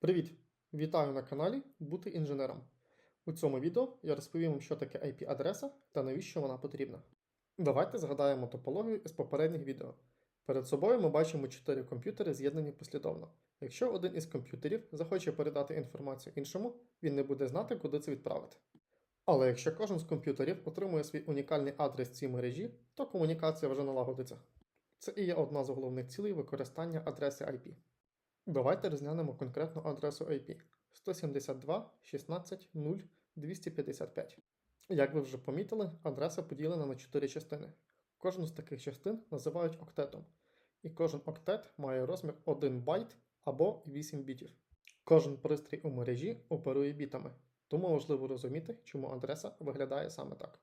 Привіт! Вітаю на каналі Бути інженером. У цьому відео я розповім вам, що таке IP-адреса та навіщо вона потрібна. Давайте згадаємо топологію з попередніх відео. Перед собою ми бачимо 4 комп'ютери, з'єднані послідовно. Якщо один із комп'ютерів захоче передати інформацію іншому, він не буде знати, куди це відправити. Але якщо кожен з комп'ютерів отримує свій унікальний адрес цій мережі, то комунікація вже налагодиться. Це і є одна з головних цілей використання адреси IP. Давайте розглянемо конкретну адресу IP 172.16.0.255. Як ви вже помітили, адреса поділена на 4 частини. Кожну з таких частин називають октетом, і кожен октет має розмір 1 байт або 8 бітів. Кожен пристрій у мережі оперує бітами, тому важливо розуміти, чому адреса виглядає саме так.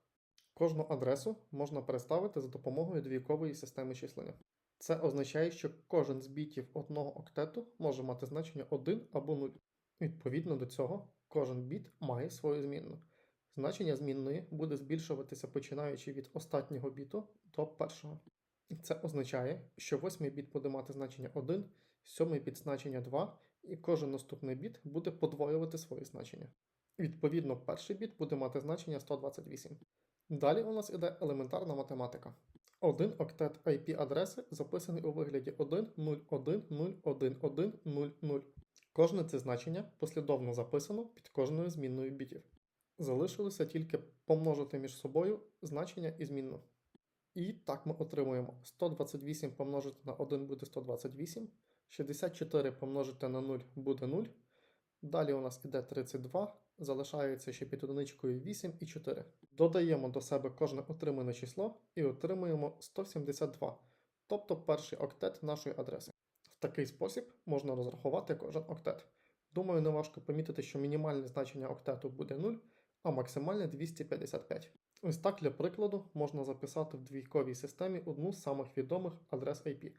Кожну адресу можна представити за допомогою двійкової системи числення. Це означає, що кожен з бітів одного октету може мати значення 1 або 0. Відповідно до цього, кожен біт має свою змінну. Значення змінної буде збільшуватися починаючи від останнього біту до першого. Це означає, що восьмий біт буде мати значення 1, сьомий біт значення 2, і кожен наступний біт буде подвоювати своє значення. Відповідно, перший біт буде мати значення 128. Далі у нас іде елементарна математика. Один октет IP-адреси записаний у вигляді 1.0.1.0.1.1.0.0. Кожне це значення послідовно записано під кожною змінною бітів. Залишилося тільки помножити між собою значення і змінну. І так ми отримуємо 128 помножити на 1 буде 128, 64 помножити на 0 буде 0. Далі у нас іде 32, залишається ще під одиничкою 8 і 4. Додаємо до себе кожне отримане число і отримуємо 172, тобто перший октет нашої адреси. В такий спосіб можна розрахувати кожен октет. Думаю, не важко помітити, що мінімальне значення октету буде 0, а максимальне 255. Ось так для прикладу можна записати в двійковій системі одну з самих відомих адрес IP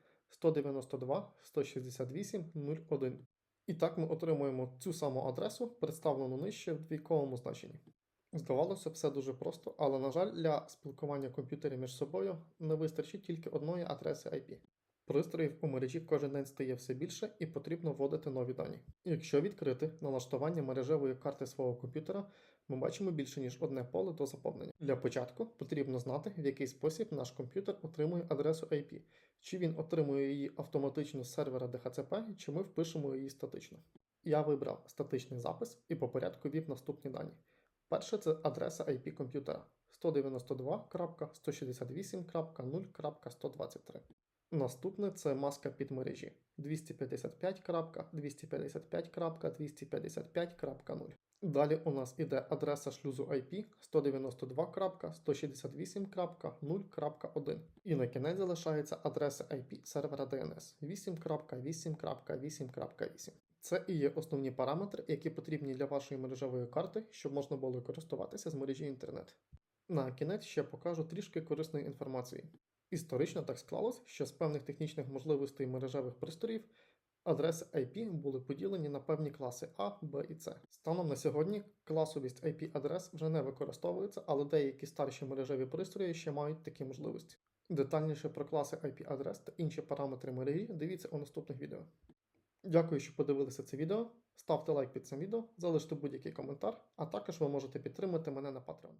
192.168.0.1. І так ми отримуємо цю саму адресу, представлену нижче в двійковому значенні. Здавалося, все дуже просто, але, на жаль, для спілкування комп'ютерів між собою не вистачить тільки одної адреси IP. Пристроїв у мережі кожен день стає все більше і потрібно вводити нові дані. Якщо відкрити налаштування мережевої карти свого комп'ютера, ми бачимо більше ніж одне поле до заповнення. Для початку потрібно знати, в який спосіб наш комп'ютер отримує адресу IP, чи він отримує її автоматично з сервера DHCP, чи ми впишемо її статично. Я вибрав статичний запис і по порядку ввів наступні дані. Перше це адреса IP комп'ютера 192.168.0.123. Наступне це маска підмережі 255.255.255.0. Далі у нас іде адреса шлюзу IP 192.168.0.1. І на кінець залишається адреса IP сервера DNS 8.8.8.8. Це і є основні параметри, які потрібні для вашої мережевої карти, щоб можна було користуватися з мережі інтернет. На кінець ще покажу трішки корисної інформації. Історично так склалось, що з певних технічних можливостей мережевих пристроїв адреси IP були поділені на певні класи А, Б і С. Станом на сьогодні класовість IP-адрес вже не використовується, але деякі старші мережеві пристрої ще мають такі можливості. Детальніше про класи IP-адрес та інші параметри мережі дивіться у наступних відео. Дякую, що подивилися це відео. Ставте лайк під цим відео, залиште будь-який коментар, а також ви можете підтримати мене на Patreon.